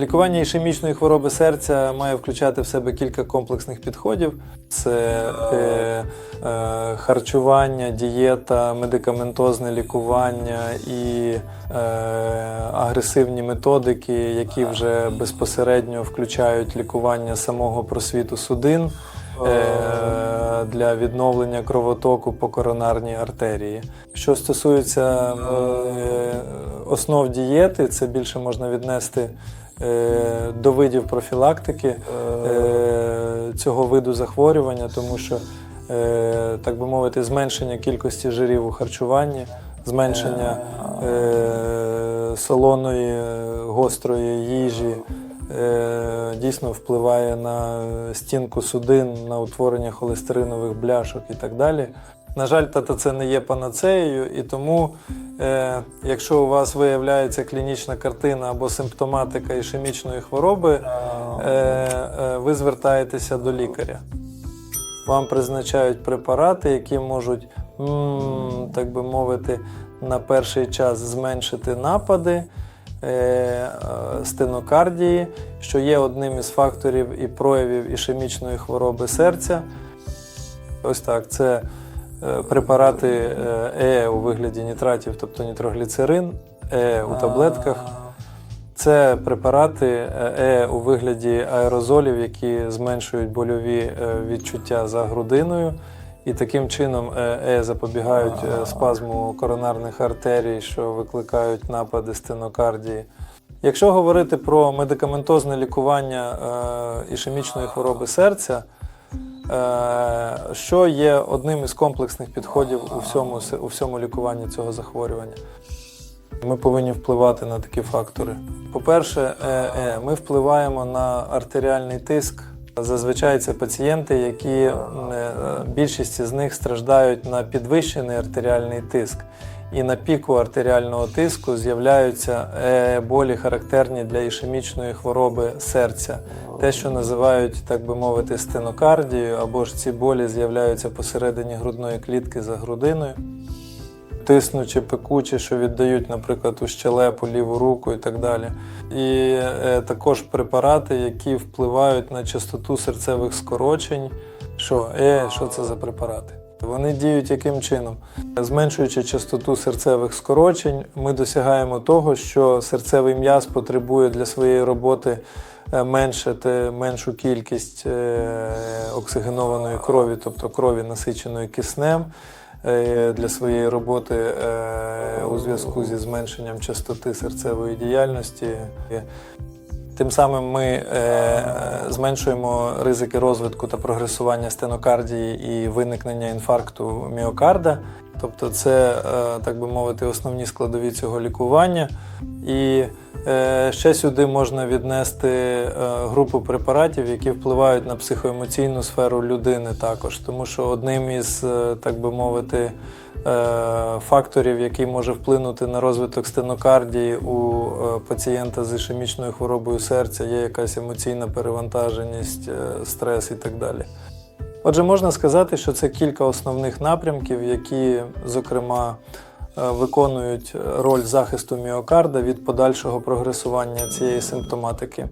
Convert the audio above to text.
Лікування ішемічної хвороби серця має включати в себе кілька комплексних підходів: це е, е, харчування, дієта, медикаментозне лікування і е, агресивні методики, які вже безпосередньо включають лікування самого просвіту судин. е, Для відновлення кровотоку по коронарній артерії. Що стосується е, основ дієти, це більше можна віднести до видів профілактики е, цього виду захворювання, тому що, е, так би мовити, зменшення кількості жирів у харчуванні, зменшення е, солоної, е, гострої їжі. е, Дійсно впливає на стінку судин, на утворення холестеринових бляшок і так далі. На жаль, тата це не є панацеєю, і тому, е, якщо у вас виявляється клінічна картина або симптоматика ішемічної хвороби, е, е, ви звертаєтеся до лікаря. Вам призначають препарати, які можуть, м, так би мовити, на перший час зменшити напади е, е, стенокардії, що є одним із факторів і проявів ішемічної хвороби серця. Ось так, це препарати е, у вигляді нітратів, тобто нітрогліцерин, ЕЕ у таблетках. Це препарати ЕЕ у вигляді аерозолів, які зменшують больові е, відчуття за грудиною. І таким чином е, запобігають е, спазму коронарних артерій, що викликають напади стенокардії. Якщо говорити про медикаментозне лікування е, ішемічної хвороби серця, е, що є одним із комплексних підходів у всьому, у всьому лікуванні цього захворювання. Ми повинні впливати на такі фактори. По-перше, е, е, ми впливаємо на артеріальний тиск. Зазвичай це пацієнти, які е, більшість з них страждають на підвищений артеріальний тиск. І на піку артеріального тиску з'являються е, болі, характерні для ішемічної хвороби серця, те, що називають, так би мовити, стенокардією, або ж ці болі з'являються посередині грудної клітки за грудиною тиснучі, пекучі, що віддають, наприклад, у щелепу, ліву руку і так далі. І е, також препарати, які впливають на частоту серцевих скорочень. Що, е, що це за препарати? Вони діють яким чином? Зменшуючи частоту серцевих скорочень, ми досягаємо того, що серцевий м'яз потребує для своєї роботи е, меншити меншу кількість е, оксигенованої крові, тобто крові насиченої киснем е, для своєї роботи у зв'язку зі зменшенням частоти серцевої діяльності. Тим самим ми е, зменшуємо ризики розвитку та прогресування стенокардії і виникнення інфаркту міокарда. Тобто, це, е, так би мовити, основні складові цього лікування. І е, ще сюди можна віднести е, групу препаратів, які впливають на психоемоційну сферу людини також. Тому що одним із, так би мовити, факторів, який може вплинути на розвиток стенокардії у пацієнта з ішемічною хворобою серця, є якась емоційна перевантаженість, стрес і так далі. Отже, можна сказати, що це кілька основних напрямків, які, зокрема, е, виконують роль захисту міокарда від подальшого прогресування цієї симптоматики.